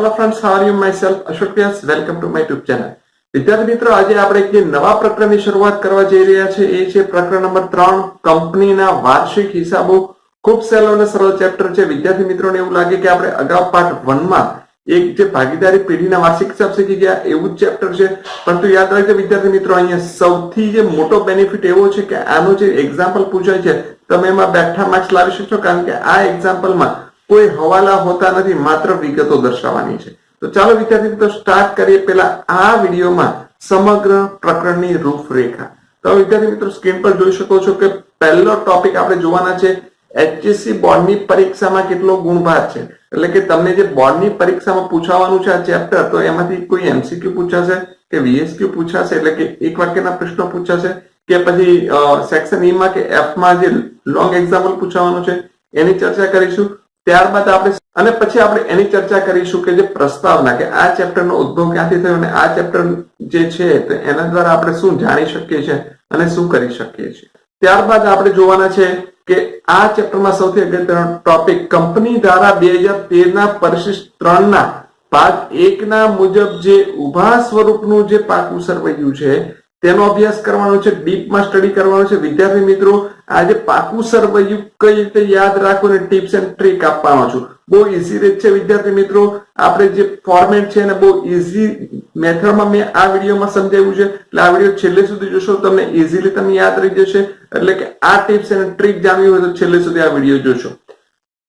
Hello friends how are you myself Ashok Vyas welcome to my YouTube channel વિદ્યાર્થી મિત્રો, આજે આપણે જે નવા પ્રકરણની શરૂઆત કરવા જઈ રહ્યા છે એ છે પ્રકરણ નંબર ત્રણ, કંપનીના વાર્ષિક હિસાબો. ખૂબ સહેલો અને સરળ ચેપ્ટર છે. વિદ્યાર્થી મિત્રોને એવું લાગે કે આપણે અગાઉ પાર્ટ વનમાં એક જે ભાગીદારી પેઢીના વાર્ષિક હિસાબ શીખી ગયા, એવું જ ચેપ્ટર છે. પરંતુ યાદ રાખજો વિદ્યાર્થી મિત્રો, અહીંયા સૌથી જે મોટો બેનિફિટ એવો છે કે આનો જે એક્ઝામ્પલ પૂછાય છે, તમે એમાં બેઠા માર્ક્સ લાવી શકશો, કારણ કે આ એક્ઝામ્પલમાં કોઈ હવાલા હોતા નથી, માત્ર વિગતો દર્શાવવાની છે. તો ચાલો વિદ્યાર્થી મિત્રો સ્ટાર્ટ કરીએ. પહેલા આ વિડીયોમાં સમગ્ર પ્રકરણની રૂપરેખા. તો વિદ્યાર્થી મિત્રો સ્ક્રીન પર જોઈ શકો છો કે પહેલો ટોપિક આપણે જોવાના છે એચએસસી બોર્ડની પરીક્ષામાં કેટલો ગુણભાર છે. એટલે કે તમને જે બોર્ડની પરીક્ષામાં પૂછાવાનું છે આ ચેપ્ટર તો એમાંથી કોઈ એમસીક્યુ પૂછાશે કે વીએસક્યુ પૂછાશે, એટલે કે એક વાક્યના પ્રશ્નો પૂછાશે કે પછી સેક્શન ઈ માં કે એફમાં જે લોંગ એક્ઝામ્પલ પૂછાવાનું છે, એની ચર્ચા કરીશું. ત્યારબાદ આપણે અને પછી આપણે એની ચર્ચા કરીશું કે જે પ્રસ્તાવના કે આ ચેપ્ટરનો ઉદ્ભવ ક્યાંથી થયો અને આ ચેપ્ટર જે છે એના દ્વારા આપણે શું જાણી શકીએ છીએ અને શું કરી શકીએ છીએ. ત્યારબાદ આપણે જોવાના છે કે આ ચેપ્ટરમાં સૌથી અગત્યનો ટોપિક કંપની દ્વારા બે હજાર તેરના પરિશિષ્ટ ત્રણના ભાગ એકના મુજબ જે ઊભા સ્વરૂપનું જે પાકું સરવૈયું છે તેનો અભ્યાસ કરવાનો છે ડીપમાં સ્ટડી કરવાનો છે. વિદ્યાર્થી મિત્રો, આજે પાકું સર્વયુગ કઈ રીતે યાદ રાખવું અને ટિપ્સ એન્ડ ટ્રીક આપવાનો છું. બહુ ઇઝી રીત છે વિદ્યાર્થી મિત્રો. આપણે જે ફોર્મેટ છે એને બહુ ઇઝી મેથડમાં મેં આ વિડીયોમાં સમજાવ્યું છે. એટલે આ વીડિયો છેલ્લે સુધી જોશો તમને ઇઝીલી તમને યાદ રહી જશે. એટલે કે આ ટિપ્સ અને ટ્રીક જાણવી હોય તો છેલ્લે સુધી આ વીડિયો જોશો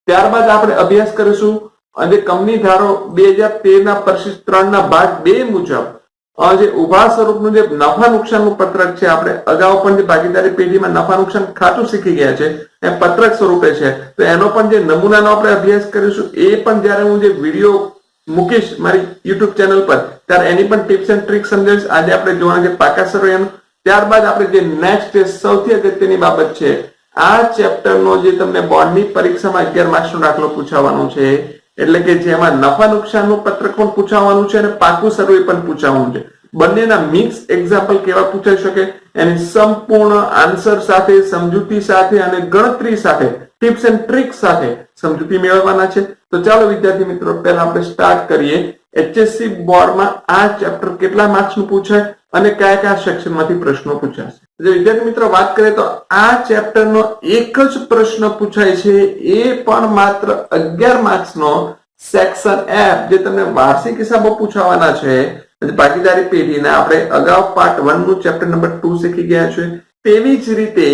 ત્યારબાદ આપણે અભ્યાસ કરીશું. અને કંપની ધારો બે હજાર તેર ના પરિશિષ્ટ ત્રણ ના ભાગ બે મુજબ જે ઊભા સ્વરૂપનું જે નફા નુકસાનનું પત્રક છે, આપણે અગાઉ પણ જે ભાગીદારી પેઢીમાં નફા નુકસાન ખાતું શીખી ગયા છે એ પત્રક સ્વરૂપે છે. તો એનો પણ જે નમૂનાનો આપણે અભ્યાસ કરીશું, એ પણ જ્યારે હું જે વીડિયો મૂકીશ મારી યુટ્યુબ ચેનલ પર, ત્યારે એની પણ ટિપ્સ એન્ડ ટ્રિક સમજાવીશ. આજે આપણે જોવાના છે પાકા સર્વેનું ત્યારબાદ આપણે જે નેક્સ્ટ સૌથી અગત્યની બાબત છે, આ ચેપ્ટરનો જે તમને બોર્ડની પરીક્ષામાં અગિયાર માર્ક્સનો દાખલો પૂછાવાનો છે એટલે કે જેમાં નફા નુકસાનનું પત્રક પણ પૂછાવાનું છે અને પાકું સર્વે પણ પૂછાવાનું છે. બંનેના મિક્સ એક્ઝામ્પલ કેવા પૂછાઈ શકે? એની સંપૂર્ણ આન્સર સાથે, સમજૂતી સાથે અને ગણતરી સાથે ટિપ્સ એન્ડ ટ્રિક સાથે સમજૂતી મેળવવાના છે. તો ચાલો વિદ્યાર્થી મિત્રો, પહેલા આપણે સ્ટાર્ટ કરીએ. એચએસસી બોર્ડમાં આ ચેપ્ટર કેટલા માર્ક્સનું પૂછાય અને કયા કયા સેક્શનમાંથી પ્રશ્નો પૂછાશે? વિદ્યાર્થી મિત્રો, વાત કરીએ તો આ ચેપ્ટરનો એક જ પ્રશ્ન પૂછાય છે. એ પણ માત્ર અગિયાર માર્ક્સનો સેક્શન એફ જે તમને વાર્ષિક હિસાબો પૂછાવાના છે. ભાગીદારી પેઢીના આપણે અગાઉ પાર્ટ વનનું ચેપ્ટર નંબર ટુ શીખી ગયા છે. તેવી જ રીતે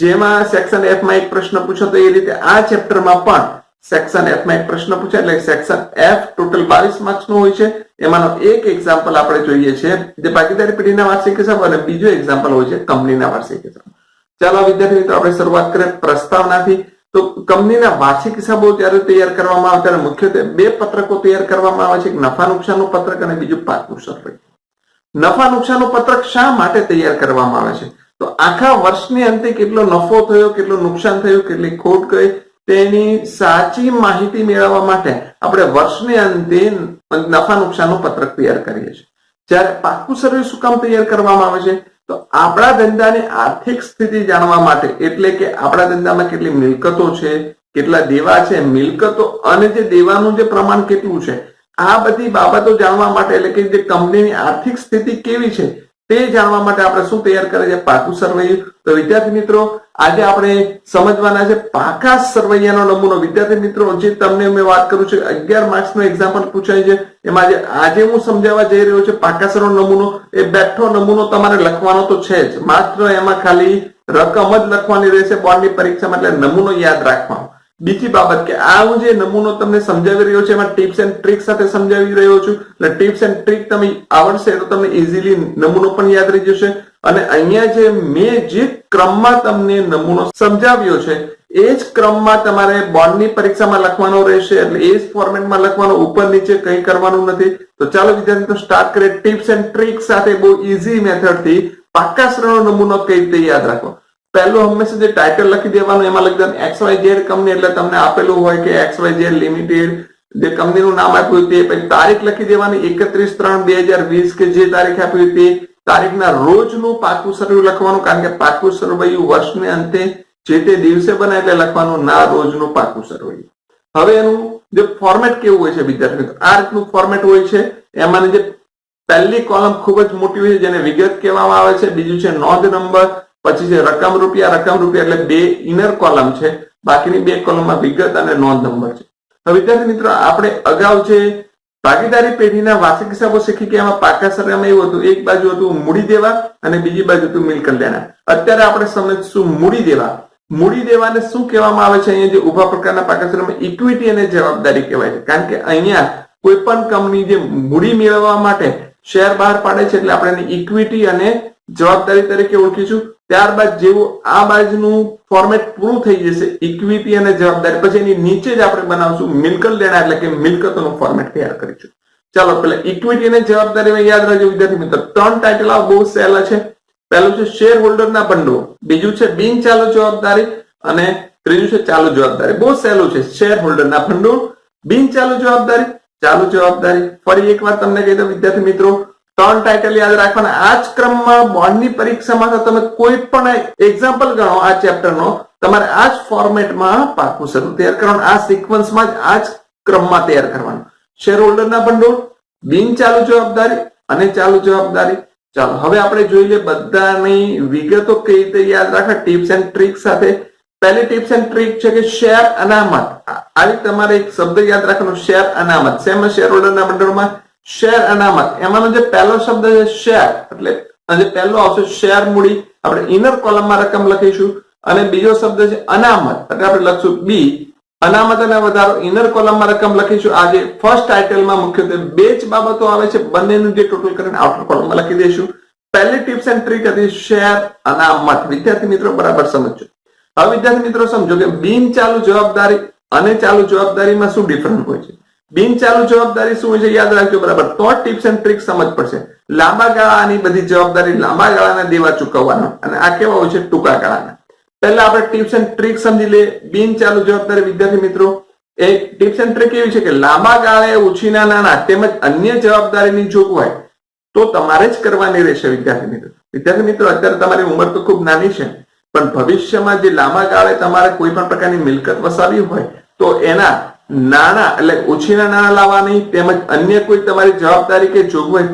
જેમાં સેક્શન એફમાં એક પ્રશ્ન પૂછો તો એ રીતે આ ચેપ્ટરમાં પણ સેક્શન એફમાં એક પ્રશ્ન પૂછે એટલે સેક્શન એફ ટોટલ બાવીસ માર્ક્સ નો હોય છે. એમાંનો એક એક્ઝામ્પલ આપણે જોઈએ છે. જે ભાગીદારી પેઢીના વાર્ષિક હિસાબ અને બીજો એક્ઝામ્પલ હોય છે, કંપનીના વાર્ષિક હિસાબ. ચાલો વિદ્યાર્થી મિત્રો, આપણે શરૂઆત કરીએ પ્રસ્તાવનાથી. તો કંપનીના વાર્ષિક હિસાબો જ્યારે તૈયાર કરવામાં આવે, ત્યારે મુખ્યત્વે બે પત્રકો તૈયાર કરવામાં આવે છે. એક નફા નુકસાનનું પત્રક અને બીજું પાક નુકસાન. પત્રક નફા નુકસાનનું પત્રક શા માટે તૈયાર કરવામાં આવે છે? તો આખા વર્ષની અંતે કેટલો નફો થયો, કેટલું નુકસાન થયું, કેટલી ખોટ ગઈ તેની સાચી માહિતી મેળવવા માટે આપણે વર્ષને અંતે નફા નુકસાનનું પત્રક તૈયાર કરીએ છીએ. જ્યારે પાકું સર્વે શું કામ તૈયાર કરવામાં આવે છે? તો આપણા ધંધાની આર્થિક સ્થિતિ જાણવા માટે, એટલે કે આપણા ધંધામાં કેટલી મિલકતો છે, કેટલા દેવા છે, મિલકતો અને જે દેવાનું જે પ્રમાણ કેટલું છે, આ બધી બાબતો જાણવા માટે, એટલે કે જે કંપનીની આર્થિક સ્થિતિ કેવી છે તે જાણવા માટે આપણે શું તૈયાર કરે છે? પાકું સરવૈયું. તો વિદ્યાર્થી મિત્રો, આજે આપણે સમજવાના છે પાકા સરવૈયાનો નમૂનો. વિદ્યાર્થી મિત્રો, જે તમને મેં વાત કરું છું, અગિયાર માર્ક્સ નો એક્ઝામ્પલ પૂછાય છે. એમાં આજે હું સમજાવવા જઈ રહ્યો છું પાકા સરનો નમૂનો. એ બેઠો નમૂનો તમારે લખવાનો તો છે જ. માત્ર એમાં ખાલી રકમ જ લખવાની રહેશે બોર્ડની પરીક્ષામાં, એટલે નમૂનો યાદ રાખવાનો. બીજી બાબત કે આ હું જે નમૂનો તમને સમજાવી રહ્યો છું, એમાં ટિપ્સ એન્ડ ટ્રિક સાથે સમજાવી રહ્યો છું. એટલે ટિપ્સ એન્ડ ટ્રિક તમે આવડશે તો તમને ઇઝીલી નમૂનો પણ યાદ રહી જશે. અને અહીંયા જે મેં જે ક્રમમાં તમને નમૂનો સમજાવ્યો છે, એ જ ક્રમમાં તમારે બોર્ડની પરીક્ષામાં લખવાનો રહેશે. એટલે એ જ ફોર્મેટમાં લખવાનો, ઉપર નીચે કંઈ કરવાનું નથી. તો ચાલો વિદ્યાર્થી સ્ટાર્ટ કરીએ. ટિપ્સ એન્ડ ટ્રિક સાથે બહુ ઇઝી મેથડથી પાક્કા શ્રેણો નમૂનો કઈ રીતે યાદ રાખવો? પહેલું હંમેશા જે ટાઇટલ લખી દેવાનું, એમાં લખી દેવાનું એક્સ વાય ઝેડ કંપની એટલે તમને આપેલું હોય કે એક્સ વાય ઝેડ લિમિટેડ જે કંપનીનું નામ આપ્યું તે, પછી તારીખ લખી દેવાની એકત્રીસ ત્રણ બે હજાર વીસ કે જે તારીખ આપી તે, તારીખના રોજનું પાકું સરવૈયું લખવાનું, કારણ કે પાકું સરવૈયું વર્ષને અંતે જે તે દિવસે બને એટલે લખવાનું, ના રોજનું પાકું સરવૈયું હવે એનું જે ફોર્મેટ કેવું હોય છે વિદ્યાર્થી આ રીતનું ફોર્મેટ હોય છે. એમાંની જે પહેલી કોલમ ખૂબ જ મોટી હોય છે, જેને વિગત કહેવામાં આવે છે. બીજું છે નોંધ નંબર. પછી છે રકમ રૂપિયા રકમ રૂપિયા એટલે બે ઇનર કોલમ છે. બાકીની બે કોલમમાં વિગત અને નોંધ નંબર છે. તો વિદ્યાર્થી મિત્રો, આપણે અગાઉ જે ભાગીદારી પેઢીના વાર્ષિક હિસાબો શીખી કે એમાં પાકા સરનામાં એવું હતું, એક બાજુ હતું મૂડી દેવા અને બીજી બાજુ હતું મિલકત લેના અત્યારે આપણે સમજશું મૂડી દેવા. મૂડી દેવાને શું કહેવામાં આવે છે? અહીંયા જે ઊભા પ્રકારના પાકા સરનામાં ઇક્વિટી અને જવાબદારી કહેવાય છે. કારણ કે અહીંયા કોઈ પણ કંપની જે મૂડી મેળવવા માટે શેર બહાર પાડે છે, એટલે આપણે ઇક્વિટી અને જવાબદારી તરીકે ઓળખીશું. ત્યારબાદ જેવું આ બાજુનું ફોર્મેટ પૂરું થઈ જશે ઇક્વિટી અને જવાબદારી. પછી એની નીચે જ આપણે બનાવશું મિલકત લેણા, એટલે કે મિલકતોનું ફોર્મેટ તૈયાર કરીશું. ચાલો પેલા ઇક્વિટી અને જવાબદારીમાં યાદ રાખજો, વિદ્યાર્થી મિત્રો. ત્રણ ટાઇટલ આ બહુ સહેલા છે. પહેલું છે શેર હોલ્ડરના ભંડોળ બીજું છે બિન ચાલુ જવાબદારી, અને ત્રીજું છે ચાલુ જવાબદારી. બહુ સહેલું છે શેર હોલ્ડરના ભંડોળ બિન ચાલુ જવાબદારી ચાલુ જવાબદારી. ફરી એકવાર તમને કહી દઉં, વિદ્યાર્થી મિત્રો ત્રણ ટાઇટલ યાદ રાખવાના. આ જ ક્રમમાં બોર્ડની પરીક્ષામાં તમે કોઈ પણ એક્ઝામ્પલ ગણો આ ચેપ્ટરનો તમારે આ જ ફોર્મેટમાં પાકું શરૂ તૈયાર કરવાનું. આ સિક્વન્સમાં જ આ જ ક્રમમાં તૈયાર કરવાનું. શેર હોલ્ડરના ભંડોળ, બિન ચાલુ જવાબદારી અને ચાલુ જવાબદારી. ચાલો, હવે આપણે જોઈ લઈએ બધાની વિગતો કઈ રીતે યાદ રાખવા ટિપ્સ એન્ડ ટ્રીક સાથે. પહેલી ટિપ્સ એન્ડ ટ્રીક છે કે શેર અનામત. આવી તમારે એક શબ્દ યાદ રાખવાનો શેર અનામત. શેમાં શેર હોલ્ડરના ભંડોળમાં? શેર અનામત એમાંનો જે પહેલો શબ્દ છે શેર એટલે જે પહેલો આવશે શેર મૂડી, આપણે ઇનર કોલમમાં રકમ લખીશું. અને બીજો શબ્દ છે અનામત, એટલે આપણે લખશું બી અનામત અને વધારો ઇનર કોલમમાં રકમ લખીશું. આજે ફર્સ્ટ ટાઇટલમાં મુખ્યત્વે બે જ બાબતો આવે છે, બંનેનું જે ટોટલ કરીને આઉટર કોલમમાં લખી દઈશું. પહેલી ટિપ્સ એન્ડ ટ્રીક હતી શેર અનામત. વિદ્યાર્થી મિત્રો, બરાબર સમજો હવે વિદ્યાર્થી મિત્રો, સમજો કે બિન ચાલુ જવાબદારી અને ચાલુ જવાબદારીમાં શું ડિફરન્સ હોય છે? બિન ચાલુ જવાબદારી શું છે યાદ રાખજો બરાબર. તો ટિપ્સ એન્ડ ટ્રિક સમજ પડશે. લાંબા ગાળાની બધી જવાબદારી લાંબા ગાળાના દેવા ચૂકવવાનો. અને આ કેવા હોય છે? ટૂંકા ગાળાના. પહેલા આપણે ટિપ્સ એન્ડ ટ્રિક સમજી લઈએ. બિન ચાલુ જવાબદારી, વિદ્યાર્થી મિત્રો એ ટિપ્સ એન્ડ ટ્રિક એવી છે કે લાંબા ગાળે ઉછીના નાના તેમજ અન્ય જવાબદારીની જોગવાઈ તો તમારે જ કરવાની રહેશે વિદ્યાર્થી મિત્રો. વિદ્યાર્થી મિત્રો, અત્યારે તમારી ઉંમર તો ખૂબ નાની છે, પણ ભવિષ્યમાં જે લાંબા ગાળે તમારે કોઈ પણ પ્રકારની મિલકત વસાવી હોય, તો એના નાણાં, એટલે ઓછીના નાણાં લાવવાની તેમજ અન્ય કોઈ તમારી જવાબદારી કે જોગવાઈ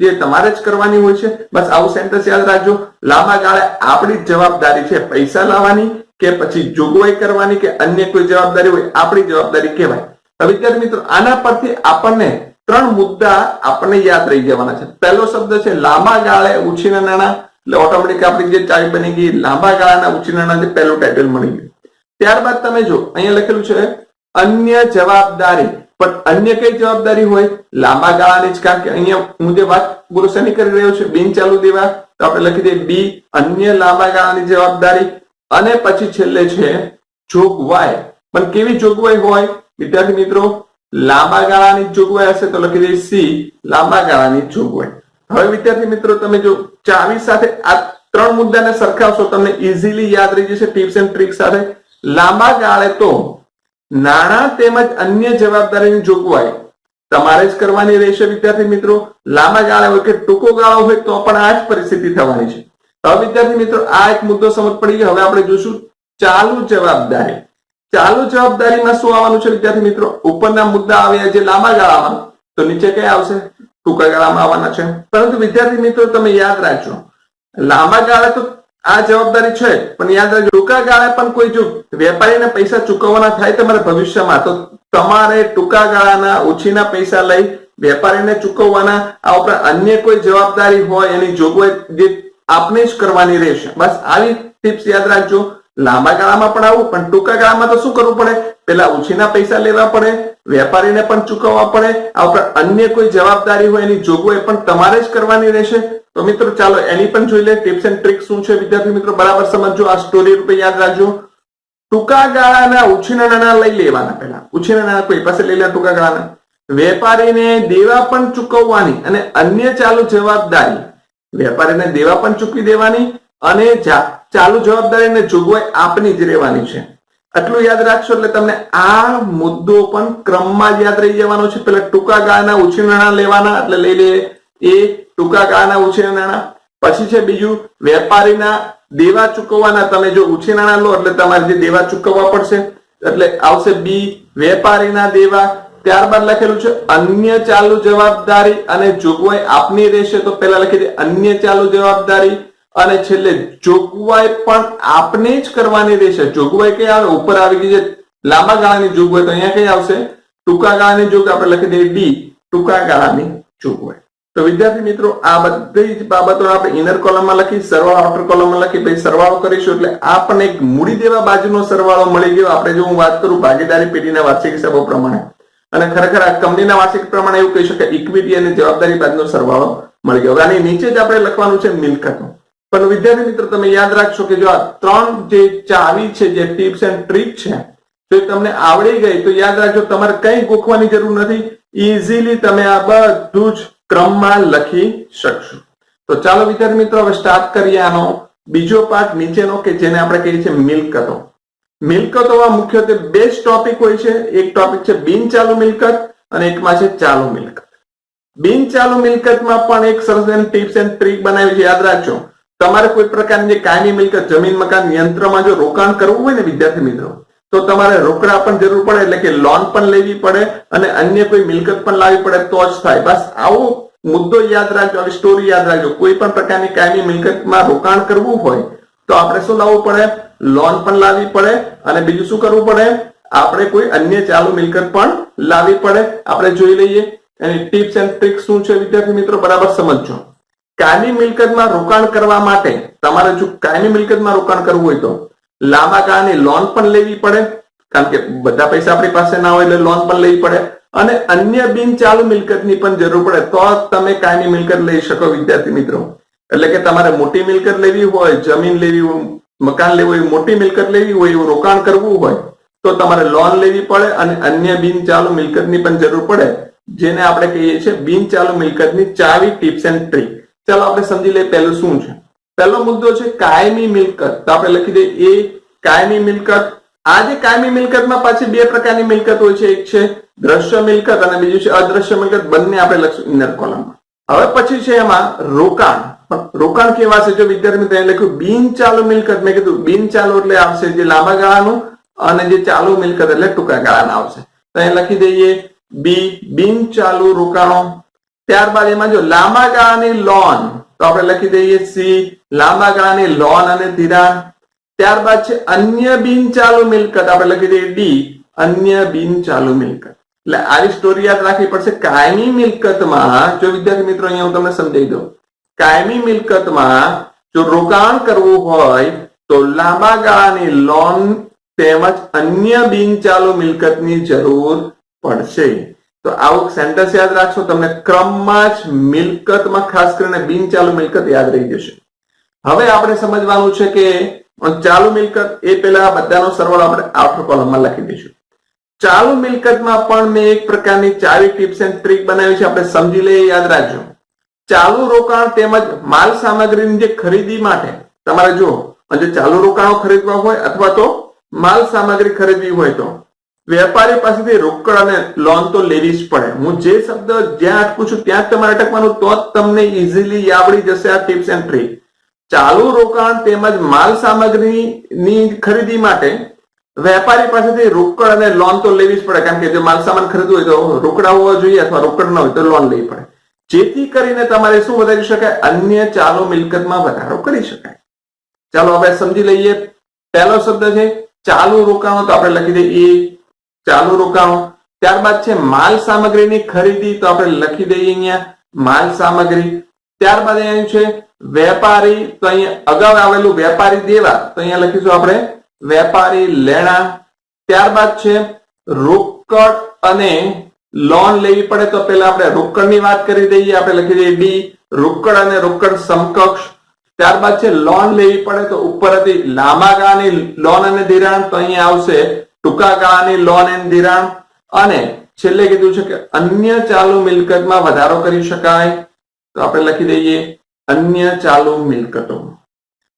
જે તમારે જ કરવાની હોય છે, બસ આવું સેન્ટેન્સ યાદ રાખજો. લાંબા ગાળે આપણી જવાબદારી છે પૈસા લાવવાની કે પછી જોગવાઈ કરવાની કે અન્ય કોઈ જવાબદારી હોય, આપણી જવાબદારી કહેવાય. હવે વિદ્યાર્થી મિત્રો, આના પરથી આપણને ત્રણ મુદ્દા આપણને યાદ રહી જવાના છે. પહેલો શબ્દ છે લાંબા ગાળે ઉછીના નાણાં, એટલે ઓટોમેટિક આપણી જે ચાવી બની ગઈ, લાંબા ગાળાના ઉછીના નાણાં પહેલું ટાઇટલ મળી ગયું. ત્યારબાદ તમે જો, અહીંયા લખેલું છે અન્ય જવાબદારી, પણ અન્ય કઈ જવાબદારી હોય? લાંબા ગાળાની જ, કારણ કે અહીંયા હું જે વાત પૂરો શેની કરી રહ્યો છું, બિન ચાલુ દેવા, તો આપણે લખી દઈએ બી, અન્ય લાંબા ગાળાની જવાબદારી, અને પછી છેલ્લે છે જોગવાઈ. પણ કેવી જોગવાઈ હોય? વિદ્યાર્થી મિત્રો, લાંબા ગાળાની જોગવાઈ હશે, તો લખી દઈએ સી, લાંબા ગાળાની જોગવાઈ. હવે વિદ્યાર્થી મિત્રો, તમે જો ચાવી સાથે આ ત્રણ મુદ્દાને સરખાવશો, તમને ઇઝીલી યાદ રહી જશે ટિપ્સ એન્ડ ટ્રિક સાથે. લાંબા ગાળે તો નાણાં તેમજ અન્ય જવાબદારીની જોગવાઈ તમારે જ કરવાની રહેશે, વિદ્યાર્થી મિત્રો. લાંબા ગાળા હોય કે ટૂંકો ગાળો હોય તો પણ આ જ પરિસ્થિતિ થવાની છે. હવે વિદ્યાર્થી મિત્રો, આ એક મુદ્દો સમજ પડી ગયો. હવે આપણે જોશું ચાલુ જવાબદારી. ચાલુ જવાબદારીમાં શું આવવાનું છે, વિદ્યાર્થી મિત્રો? ઉપરના મુદ્દા આવ્યા જે લાંબા ગાળામાં. તો નીચે કઈ આવશે? ટૂંકા ગાળામાં આવવાના છે. પરંતુ વિદ્યાર્થી મિત્રો, તમે યાદ રાખજો. લાંબા ગાળા તો આ જવાબદારી છે, પણ યાદ રાખજો, ટૂંકા ગાળે પણ કોઈ જો વેપારીને પૈસા ચૂકવવાના થાય તમારે ભવિષ્યમાં, તો તમારે ટૂંકા ગાળાના ઓછીના પૈસા લઈ વેપારીને ચૂકવવાના, આ ઉપરાંત અન્ય કોઈ જવાબદારી હોય એની જોગવાઈ જે આપને જ કરવાની રહેશે. બસ, આવી ટિપ્સ યાદ રાખજો. લાંબા ગાળામાં પણ આવું, પણ ટૂંકા ગાળામાં તો શું કરવું પડે? પેલા ઉછીના પૈસા લેવા પડે, વેપારીને પણ ચૂકવવા પડે, આ ઉપરાંત અન્ય કોઈ જવાબદારી હોય એની જોગવાઈ પણ તમારે જ કરવાની રહેશે. તો મિત્રો, ચાલો એની પણ જોઈ લે, ટિપ્સ એન્ડ ટ્રિક શું છે? વિદ્યાર્થી મિત્રો, બરાબર સમજો આ સ્ટોરી રૂપે યાદ રાખજો. ટૂંકા ગાળાના ઉછીના નાણા લઈ લેવાના પહેલા. ઉછીના નાણા કોઈ પાસે લઈ લેવા ટૂંકા ગાળાના. વેપારીને દેવા પણ ચૂકવવાની અને અન્ય ચાલુ જવાબદારી. વેપારીને દેવા પણ ચૂકવી દેવાની અને ચાલુ જવાબદારીને જોગવાઈ આપની જ રહેવાની છે. આટલું યાદ રાખશો એટલે તમને આ મુદ્દો પણ ક્રમમાં જ યાદ રહી જવાનો છે. પેલા ટૂંકા ગાળાના ઉછીના નાણાં લેવાના, એટલે લઈ લે. એ ટૂંકા ગાળાના ઉછીના નાણાં પછી છે બીજું, વેપારીના દેવા ચૂકવવાના. તમે જો ઉછી નાણાં લો, એટલે તમારે જે દેવા ચૂકવવા પડશે. એટલે આવશે બી, વેપારીના દેવા. ત્યારબાદ લખેલું છે, અન્ય ચાલુ જવાબદારી અને જોગવાઈ આપની રહેશે. તો પેલા લખી દે, અન્ય ચાલુ જવાબદારી. અને છેલ્લે જોગવાઈ પણ આપને જ કરવાની રહેશે. જોગવાઈ કઈ આવે? ઉપર આવી ગઈ છે. લાંબા ગાળાની જોગવાઈ તો અહીંયા કઈ આવશે? ટૂંકા ગાળાની જોગવાઈ આપણે લખી દઈએ ડી. ટૂંકા ગાળાની જોગવાઈ. તો વિદ્યાર્થી મિત્રો, આ બધી જ બાબતો આપણે ઇનર કોલમમાં લખી, સરવાળો આઉટર કોલમમાં લખી, પછી સરવાળો કરીશું એટલે આ પણ એક મૂડી દેવા બાજુનો સરવાળો મળી ગયો. આપણે જો હું વાત કરું, ભાગીદારી પેઢીના વાર્ષિક હિસાબો પ્રમાણે. અને ખરેખર આ કંપનીના વાર્ષિક પ્રમાણે એવું કહી શકાય ઇક્વિટી અને જવાબદારી બાદનો સરવાળો મળી ગયો. હવે આની નીચે જ આપણે લખવાનું છે મિલકતનું પણ વિદ્યાર્થી મિત્રો, તમે યાદ રાખશો કે જો આ ત્રણ જે ચાવી છે, જે ટિપ્સ એન્ડ ટ્રીક છે, જો તમને આવડી ગઈ, તો યાદ રાખજો તમારે કંઈ ગોખવાની જરૂર નથી. ઇઝીલી તમે આ બધું જ ક્રમમાં લખી શકશો. તો ચાલો વિદ્યાર્થી મિત્રો, હવે સ્ટાર્ટ કરીએ આનો બીજો પાર્ટ નીચેનો કે જેને આપણે કહીએ છીએ મિલકતો. મિલકતોમાં મુખ્યત્વે બે ટોપિક હોય છે. એક ટોપિક છે બિન ચાલુ મિલકત અને એકમાં છે ચાલુ મિલકત. બિન ચાલુ મિલકતમાં પણ એક સરસ ટિપ્સ એન્ડ ટ્રીક બનાવી છે. યાદ રાખજો. તમારે કોઈ પ્રકારની કાયમી મિલકત, જમીન, મકાન યંત્રમાં જો રોકાણ કરવું હોય ને વિદ્યાર્થી મિત્રો, તો તમારે રોકડા પણ જરૂર પડે, એટલે કે લોન પણ લેવી પડે અને અન્ય કોઈ મિલકત પણ લાવવી પડે તો જ થાય. બસ આવો મુદ્દો યાદ રાખજો, આવી સ્ટોરી યાદ રાખજો. કોઈ પણ પ્રકારની કાયમી મિલકતમાં રોકાણ કરવું હોય, તો આપણે શું લાવવું પડે? લોન પણ લાવવી પડે અને બીજું શું કરવું પડે? આપણે કોઈ અન્ય ચાલુ મિલકત પણ લાવવી પડે. આપણે જોઈ લઈએ. એની ટિપ્સ એન્ડ ટ્રિક્સ શું છે વિદ્યાર્થી મિત્રો? બરાબર સમજજો. કાયમી મિલકતમાં રોકાણ કરવા માટે તમારે જો કાયમી મિલકતમાં રોકાણ કરવું હોય તો લાંબા ગાળાની લોન પણ લેવી પડે, કારણ કે બધા પૈસા આપણી પાસે ના હોય એટલે લોન પણ લેવી પડે અને અન્ય બિન ચાલુ મિલકતની પણ જરૂર પડે તો તમે કાયમી મિલકત લઈ શકો વિદ્યાર્થી મિત્રો. એટલે કે તમારે મોટી મિલકત લેવી હોય, જમીન લેવી હોય, મકાન લેવું હોય, મોટી મિલકત લેવી હોય, એવું રોકાણ કરવું હોય, તો તમારે લોન લેવી પડે અને અન્ય બિન ચાલુ મિલકતની પણ જરૂર પડે, જેને આપણે કહીએ છીએ બિન ચાલુ મિલકતની ચાવી ટિપ્સ એન્ડ ટ્રીક. ચાલો આપણે સમજી લઈએ પહેલું શું છે. પહેલો મુદ્દો છે કાયમી મિલકત. તો આપણે લખી દઈએ એ કાયમી મિલકત. આ જે કાયમી મિલકતમાં પાછી બે પ્રકારની મિલકત હોય છે. એક છે દ્રશ્ય મિલકત અને બીજું છે અદ્રશ્ય મિલકત. બંને આપણે લખશું ઇનર કોલમમાં હવે પછી છે એમાં રોકાણ. રોકાણ કેવા છે? જો વિદ્યાર્થી મિત્રો લખ્યું બિન ચાલુ મિલકત. મેં કીધું બિન ચાલુ એટલે આવશે જે લાંબા ગાળાનું અને જે ચાલુ મિલકત એટલે ટૂંકા ગાળાના આવશે. તો અહીં લખી દઈએ બી બિન ચાલુ રોકાણો. ત્યારબાદ એમાં જો લાંબા ગાળાની લોન, તો આપણે લખી દઈએ સી, લાંબા ગાળાની લોન અને ધિરાણ ત્યારબાદ છે અન્ય બિન ચાલુ મિલકત, આપણે લખી દઈએ ડી, અન્ય બિન ચાલુ મિલકત. એટલે આવી સ્ટોરી યાદ રાખવી પડશે, કાયમી મિલકતમાં, જો વિદ્યાર્થી મિત્રો અહીંયા હું તમને સમજાવી દઉં. કાયમી મિલકતમાં જો રોકાણ કરવું હોય, તો લાંબા ગાળાની લોન તેમજ અન્ય બિન ચાલુ મિલકતની જરૂર પડશે. તો આવું સેન્ટેન્સ યાદ રાખશો, તમને ક્રમમાં જ મિલકતમાં ખાસ કરીને બિનચાલુ મિલકત યાદ રહી જશે. હવે આપણે સમજવાનું છે કે ચાલુ મિલકત એ પેલા બધાનો સરવાળો આપણે આઉટર કોલમમાં લખી દઈશું. ચાલુ મિલકતમાં પણ મેં એક પ્રકારની ચાવી ટિપ્સ એન્ડ ટ્રીક બનાવી છે, આપણે સમજી લઈએ, યાદ રાખજો. ચાલુ રોકાણ તેમજ માલ સામગ્રીની જે ખરીદી માટે, તમારે જો જે ચાલુ રોકાણો ખરીદવા હોય અથવા તો માલ સામગ્રી ખરીદવી હોય તો વેપારી પાસેથી રોકડ અને લોન તો લેવી જ પડે. હું જે શબ્દ જ્યાં અટકું છું ત્યાં જ તમારે અટકવાનું, તો જ તમને ઇઝીલી આવડી જશે આ ટિપ્સ એન્ડ ટ્રીક ચાલુ રોકાણ તેમજ માલ સામગ્રીની ખરીદી માટે વેપારી પાસેથી રોકડ અને લોન તો લેવી જ પડે. કારણ કે જો માલ સામાન ખરીદવું હોય તો રોકડા હોવા જોઈએ અથવા રોકડ ન હોય તો લોન લેવી પડે. જેથી કરીને તમારે શું વધારી શકાય? અન્ય ચાલુ મિલકતમાં વધારો કરી શકાય. ચાલો આપણે સમજી લઈએ. પહેલો શબ્દ છે, ચાલુ રોકાણો તો આપણે લખી દઈએ. એ ચાલુ રોકાણો. ત્યારબાદ છે માલ સામગ્રીની ખરીદી, તો આપણે લખી દઈએ અહીંયા માલ સામગ્રી. ત્યારબાદ અહીંયા છે વેપારી, તો અહીંયા અગાઉ આવેલું વેપારી દેવા, તો અહીંયા લખીશું આપણે વેપારી લેણા. ત્યારબાદ છે રોકડ અને લોન લેવી પડે, તો પેલા આપણે રોકડની વાત કરી દઈએ. આપણે લખી દઈએ ડી, રોકડ અને રોકડ સમકક્ષ. ત્યારબાદ છે લોન લેવી પડે, તો ઉપર હતી લાંબા ગાળાની લોન અને ધિરાણ, તો અહીંયા આવશે ટૂંકા ગાળાની લોન એન્ડ ધિરાણ અને છેલ્લે કીધું છે કે અન્ય ચાલુ મિલકતમાં વધારો કરી શકાય. તો આપણે લખી દઈએ અન્ય ચાલુ મિલકતો.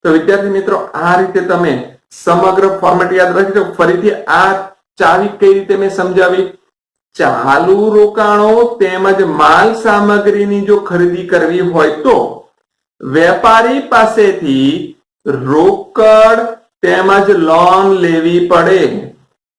તો વિદ્યાર્થી મિત્રો, આ રીતે તમે સમગ્ર ફોર્મેટ યાદ રાખી દો ફરીથી આ ચાવી કઈ રીતે મેં સમજાવી? ચાલુ રોકાણો તેમજ માલ સામગ્રીની જો ખરીદી કરવી હોય તો વેપારી પાસેથી રોકડ તેમજ લોન લેવી પડે.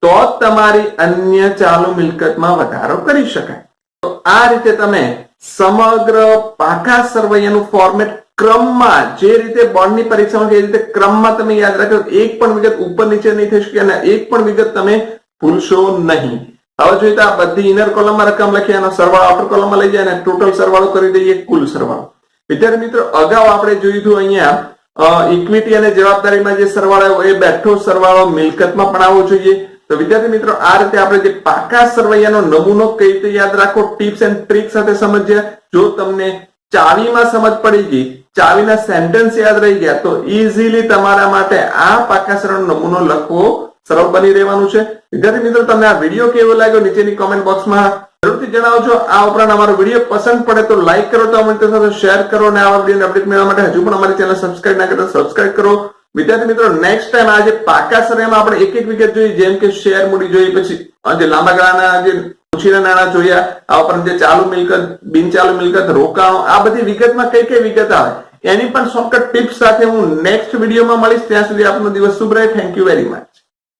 તો તમારી અન્ય ચાલુ મિલકતમાં વધારો કરી શકાય. તો આ રીતે તમે સમગ્ર પાકા સરવૈયાનું ફોર્મેટ ક્રમમાં જે રીતે બોર્ડની પરીક્ષામાં જે રીતે ક્રમમાં તમે યાદ રાખો, એક પણ વિગત ઉપર નીચે નહીં થઈ શકે અને એક પણ વિગત તમે ભૂલશો નહીં. હવે જોઈએ તો આ બધી ઇનર કોલમમાં રકમ લખી એનો સરવાળો આઉટર કોલમમાં લઈ જાય અને ટોટલ સરવાળો કરી દઈએ કુલ સરવાળો. વિદ્યાર્થી મિત્રો, અગાઉ આપણે જોયું હતું અહીંયા ઇક્વિટી અને જવાબદારીમાં જે સરવાળો એ બેઠો સરવાળો મિલકતમાં પણ આવવો જોઈએ. તો વિદ્યાર્થી મિત્રો, આ રીતે આપણે જે પાકા સરવૈયાનો નમૂનો કઈ રીતે યાદ રાખો? ટિપ્સ એન્ડ ટ્રિક સાથે સમજ્યા જો તમને ચાવીમાં સમજ પડી ગઈ, ચાવીના સેન્ટેન્સ યાદ રહી ગયા, તો ઈઝીલી તમારા માટે આ પાકા સરળ નમૂનો લખવો સરળ બની રહેવાનું છે. વિદ્યાર્થી મિત્રો, તમને આ વીડિયો કેવો લાગ્યો નીચેની કોમેન્ટ બોક્સમાં જરૂરથી જણાવજો. આ ઉપરાંત અમારો વીડિયો પસંદ પડે તો લાઈક કરો, તો અમારી સાથે શેર કરો અને આવા વીડિયો અપડેટ મેળવવા માટે હજુ પણ અમારી ચેનલ સબસ્ક્રાઈબ ના કરો સબસ્ક્રાઇબ કરો. વિદ્યાર્થી મિત્રો નેક્સ્ટ ટાઈમ આજે પાકા સરળમાં આપણે એક એક વિકેટ જોઈએ, જેમ કે શેર મૂડી જોઈએ, પછી જે લાંબા ગાળાના જે ઓછીના નાણાં જોયા, આ ઉપરાંત જે ચાલુ મિલકત બિનચાલુ મિલકત, રોકાણો, આ બધી વિગતમાં કઈ કઈ વિગત આવે, એની પણ શોર્ટકટ ટિપ્સ સાથે હું નેક્સ્ટ વિડીયોમાં મળીશ. ત્યાં સુધી આપનો દિવસ શુભ રહે. Thank you very much